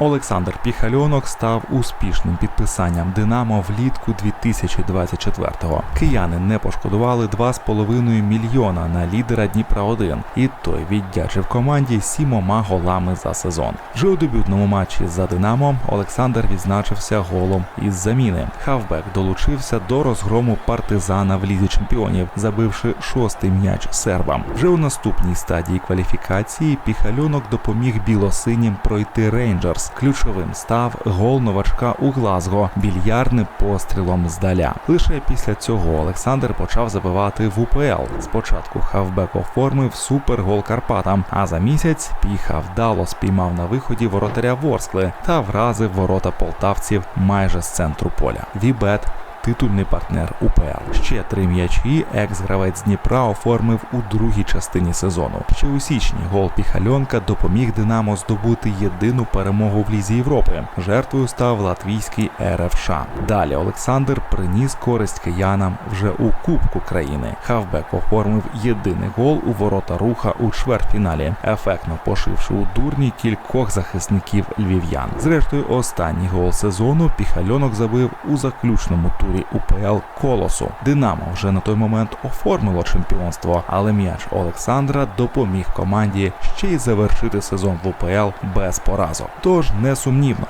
Олександр Піхальонок став успішним підписанням Динамо влітку 2024-го. Кияни не пошкодували 2,5 мільйона на лідера Дніпра 1 і той віддячив команді сімома голами за сезон. Вже у дебютному матчі за Динамо Олександр відзначився голом із заміни. Хавбек долучився до розгрому партизана в лізі чемпіонів, забивши шостий м'яч сербам. Вже у наступній стадії кваліфікації Піхальонок допоміг білосинім пройти Рейнджерс. Ключовим став гол новачка у Глазго більярдним пострілом здаля. Лише після цього Олександр почав забивати в УПЛ. Спочатку хавбек оформив супергол Карпатам, а за місяць піха вдало спіймав на виході воротаря Ворскли та вразив ворота полтавців майже з центру поля. Вібет титульний партнер УПЛ. Ще три м'ячі екс-гравець Дніпра оформив у другій частині сезону. Ще у січні гол Піхальонка допоміг Динамо здобути єдину перемогу в Лізі Європи. Жертвою став латвійський РФШ. Далі Олександр приніс користь киянам вже у Кубку країни. Хавбек оформив єдиний гол у ворота руха у чвертьфіналі, ефектно пошивши у дурні кількох захисників львів'ян. Зрештою, останній гол сезону Піхальонок забив у заключному турі УПЛ Колосу. Динамо вже на той момент оформило чемпіонство, але м'яч Олександра допоміг команді ще й завершити сезон в УПЛ без поразок. Тож несумнівно.